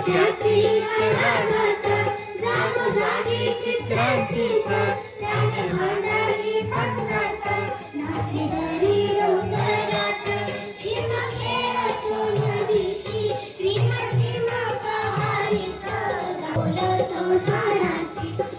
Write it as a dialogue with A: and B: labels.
A: सध्याची अनागत जागोजागी चित्रांची त्याने मांडली पंगत नाची दरी डोंगरात झिम खेळातून दिवशी रिम झिम पहारीचा बोलतो झाडाशी.